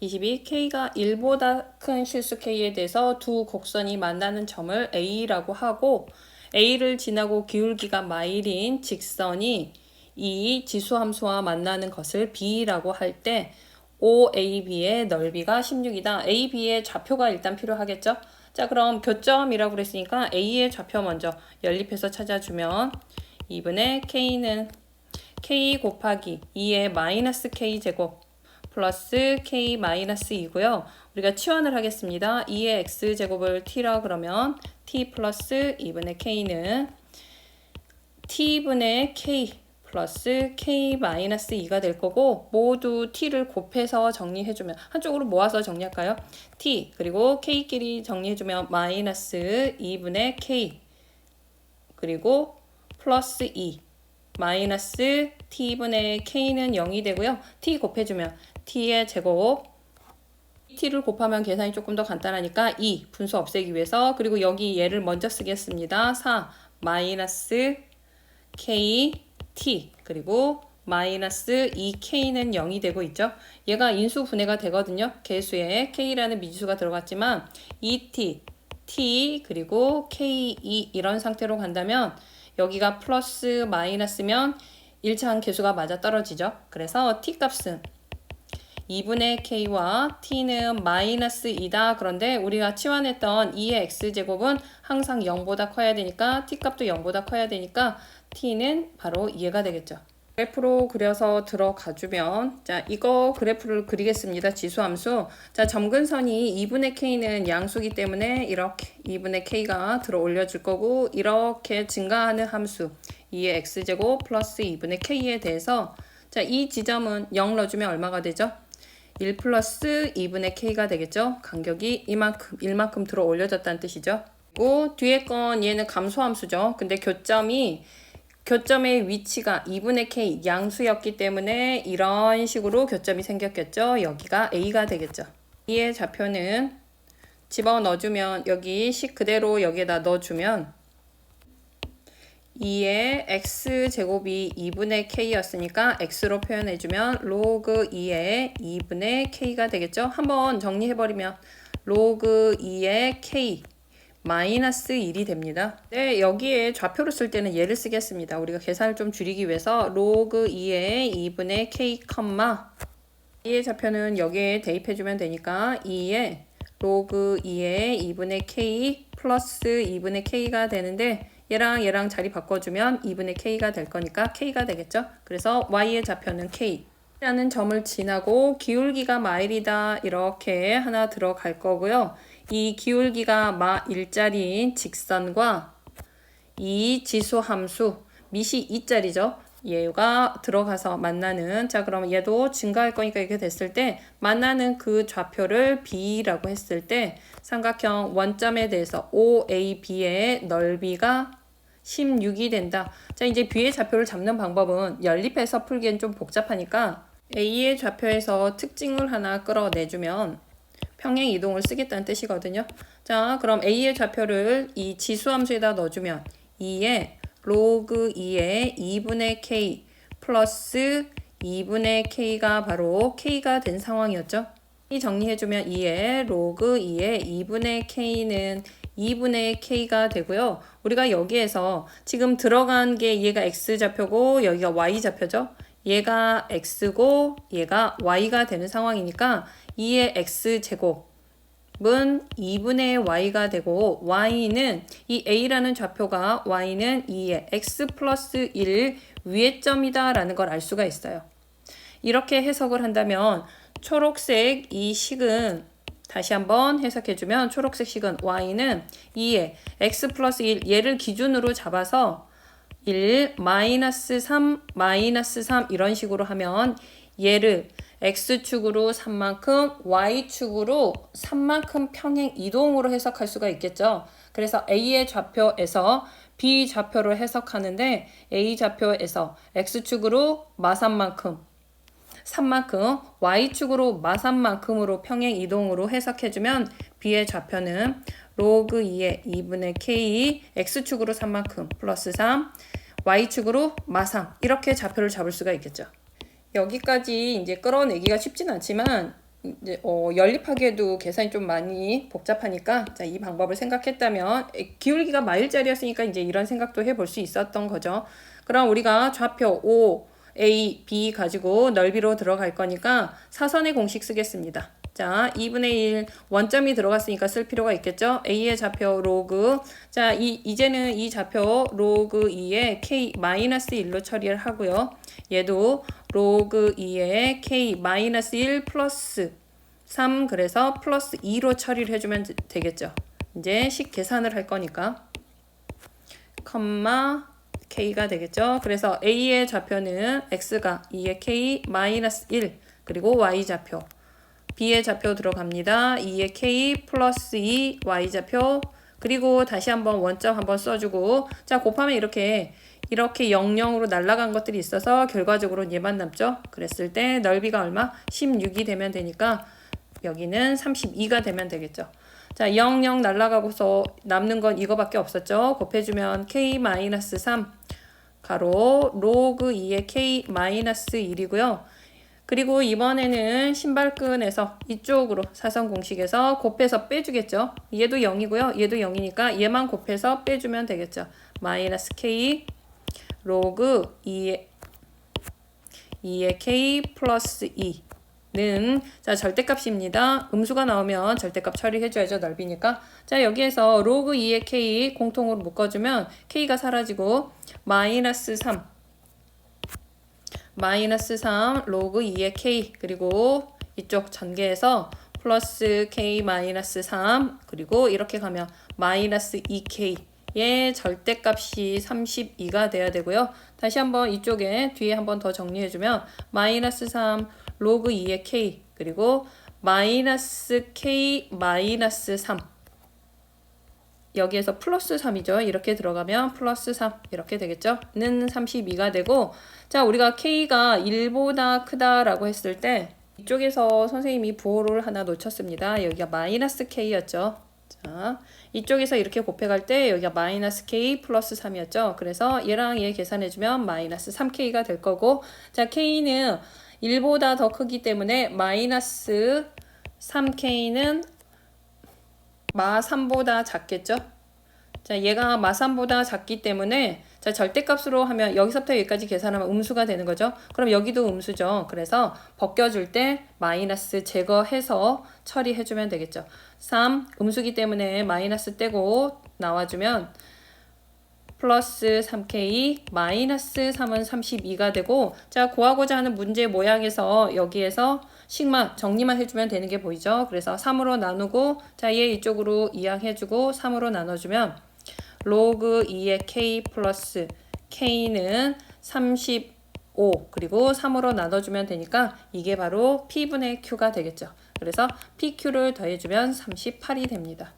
22. K가 1보다 큰 실수 K에 대해서 두 곡선이 만나는 점을 A라고 하고 A를 지나고 기울기가 마일인 직선이 이 지수함수와 만나는 것을 B라고 할 때 OAB의 넓이가 16이다. AB의 좌표가 일단 필요하겠죠? 자, 그럼 교점이라고 그랬으니까 A의 좌표 먼저 연립해서 찾아주면 2분의 K는 K 곱하기 2의 마이너스 K 제곱 플러스 K 마이너스 2고요. 우리가 치환을 하겠습니다. 2의 X 제곱을 T라 그러면 T 플러스 2분의 K는 T분의 K 플러스 K 마이너스 2가 될 거고 모두 T를 곱해서 정리해주면 한쪽으로 모아서 정리할까요? T 그리고 K끼리 정리해주면 마이너스 2분의 K 그리고 플러스 2 마이너스 t분의 k는 0이 되고요. t 곱해주면 t의 제곱 t를 곱하면 계산이 조금 더 간단하니까 2 분수 없애기 위해서 그리고 여기 얘를 먼저 쓰겠습니다. 4 마이너스 k t 그리고 마이너스 2k는 0이 되고 있죠. 얘가 인수 분해가 되거든요. 개수에 k라는 미지수가 들어갔지만 2t, t 그리고 k2 이런 상태로 간다면 여기가 플러스 마이너스면 1차항 계수가 맞아 떨어지죠. 그래서 t 값은 2분의 k와 t는 마이너스 2다. 그런데 우리가 치환했던 2의 x제곱은 항상 0보다 커야 되니까 t 값도 0보다 커야 되니까 t는 바로 이해가 되겠죠. 그래프로 그려서 들어가 주면 자 이거 그래프를 그리겠습니다. 지수함수 자 점근선이 2분의 k는 양수기 때문에 이렇게 2분의 k가 들어 올려줄 거고 이렇게 증가하는 함수 2의 x제곱 플러스 2분의 k에 대해서 자 이 지점은 0 넣어주면 얼마가 되죠? 1 플러스 2분의 k가 되겠죠? 간격이 이만큼 1만큼 들어 올려졌다는 뜻이죠. 그리고 뒤에 건 얘는 감소함수죠. 근데 교점이 교점의 위치가 2분의 k 양수였기 때문에 이런 식으로 교점이 생겼겠죠. 여기가 a가 되겠죠. 이의 좌표는 집어 넣어주면 여기 식 그대로 여기에다 넣어주면 2의 x 제곱이 2분의 k였으니까 x로 표현해주면 로그 2의 2분의 k가 되겠죠. 한번 정리해버리면 로그 2의 k 마이너스 1이 됩니다. 네, 여기에 좌표를 쓸 때는 얘를 쓰겠습니다. 우리가 계산을 좀 줄이기 위해서 로그 2의 2분의 k, 이의 좌표는 여기에 대입해주면 되니까 2의 로그 2의 2분의 k 플러스 2분의 k가 되는데 얘랑 얘랑 자리 바꿔주면 2분의 k가 될 거니까 k가 되겠죠? 그래서 y의 좌표는 k 라는 점을 지나고 기울기가 마일이다 이렇게 하나 들어갈 거고요. 이 기울기가 마 일자리인 직선과 이 지수 함수 밑이 2짜리죠. 얘가 들어가서 만나는 자 그럼 얘도 증가할 거니까 이렇게 됐을 때 만나는 그 좌표를 b라고 했을 때 삼각형 원점에 대해서 OAB의 넓이가 16이 된다. 자 이제 b의 좌표를 잡는 방법은 연립해서 풀기엔 좀 복잡하니까 a의 좌표에서 특징을 하나 끌어내주면 평행 이동을 쓰겠다는 뜻이거든요. 자 그럼 a의 좌표를 이 지수 함수에다 넣어주면 2의 로그 2의 2분의 k 플러스 2분의 k가 바로 k가 된 상황이었죠. 이 정리해주면 2의 로그 2의 2분의 k는 2분의 k가 되고요. 우리가 여기에서 지금 들어간 게 얘가 x좌표고 여기가 y좌표죠. 얘가 x고 얘가 y가 되는 상황이니까 2의 x제곱 은 2분의 y가 되고 y는 이 a라는 좌표가 y는 2의 x 플러스 1 위의 점이다 라는 걸 알 수가 있어요. 이렇게 해석을 한다면 초록색 이 식은 다시 한번 해석해주면 초록색 식은 y는 2의 x 플러스 1 얘를 기준으로 잡아서 1 마이너스 3 마이너스 3 이런 식으로 하면 얘를 x축으로 3만큼 y축으로 3만큼 평행 이동으로 해석할 수가 있겠죠. 그래서 a의 좌표에서 b 좌표로 해석하는데 a 좌표에서 x축으로 마산만큼 3만큼 y축으로 마산만큼으로 평행 이동으로 해석해주면 b의 좌표는 로그 2의 2분의 k x축으로 3만큼 플러스 3 y축으로 마상 이렇게 좌표를 잡을 수가 있겠죠. 여기까지 이제 끌어내기가 쉽진 않지만 이제 어, 연립하기에도 계산이 좀 많이 복잡하니까 자, 이 방법을 생각했다면 에, 기울기가 마일짜리였으니까 이제 이런 생각도 해볼 수 있었던 거죠. 그럼 우리가 좌표 O, A, B 가지고 넓이로 들어갈 거니까 사선의 공식 쓰겠습니다. 자, 2분의 1 원점이 들어갔으니까 쓸 필요가 있겠죠? A의 좌표 로그. 자, 이, 이제는 이 좌표 로그 2에 K 마이너스 1로 처리를 하고요. 얘도 로그 2에 K 마이너스 1 플러스 3 그래서 플러스 2로 처리를 해주면 되- 되겠죠. 이제 식 계산을 할 거니까 컴마 K가 되겠죠. 그래서 A의 좌표는 X가 2의 K 마이너스 1 그리고 Y 좌표 B의 좌표 들어갑니다. 2의 K 플러스 2 Y 좌표 그리고 다시 한번 원점 한번 써주고 자 곱하면 이렇게 이렇게 00으로 날아간 것들이 있어서 결과적으로 얘만 남죠. 그랬을 때 넓이가 얼마? 16이 되면 되니까 여기는 32가 되면 되겠죠. 자, 0, 0 날아가고서 남는 건 이거밖에 없었죠. 곱해주면 k-3 가로 로그 2의 k-1이고요. 그리고 이번에는 신발끈에서 이쪽으로 사선 공식에서 곱해서 빼주겠죠. 얘도 0이고요. 얘도 0이니까 얘만 곱해서 빼주면 되겠죠. 마이너스 k 로그 2의 2의 k 플러스 2는 자 절대값입니다. 음수가 나오면 절대값 처리해줘야죠. 넓이니까. 자 여기에서 로그 2의 k 공통으로 묶어주면 k가 사라지고 마이너스 3 마이너스 3 로그 2의 k 그리고 이쪽 전개해서 플러스 k 마이너스 3 그리고 이렇게 가면 마이너스 2k 의 절대값이 32가 돼야 되고요. 다시 한번 이쪽에 뒤에 한번 더 정리해주면 마이너스 3 로그 2의 k 그리고 마이너스 k 마이너스 3 여기에서 플러스 3이죠. 이렇게 들어가면 플러스 3 이렇게 되겠죠. 는 32가 되고 자 우리가 k가 1보다 크다라고 했을 때 이쪽에서 선생님이 부호를 하나 놓쳤습니다. 여기가 마이너스 k였죠. 자 이쪽에서 이렇게 곱해갈 때 여기가 마이너스 k 플러스 3이었죠. 그래서 얘랑 얘 계산해주면 마이너스 3k가 될 거고 자 k는 1보다 더 크기 때문에 마이너스 3k는 마 3보다 작겠죠? 자, 얘가 마 3보다 작기 때문에 자, 절대값으로 하면 여기서부터 여기까지 계산하면 음수가 되는 거죠. 그럼 여기도 음수죠. 그래서 벗겨줄 때 마이너스 제거해서 처리해주면 되겠죠. 3 음수기 때문에 마이너스 떼고 나와주면 플러스 3k 마이너스 3은 32가 되고 자 구하고자 하는 문제 모양에서 여기에서 식만 정리만 해주면 되는 게 보이죠? 그래서 3으로 나누고 자 얘 이쪽으로 이항해주고 3으로 나눠주면 로그 2의 k 플러스 k는 35 그리고 3으로 나눠주면 되니까 이게 바로 p분의 q가 되겠죠. 그래서 pq를 더해주면 38이 됩니다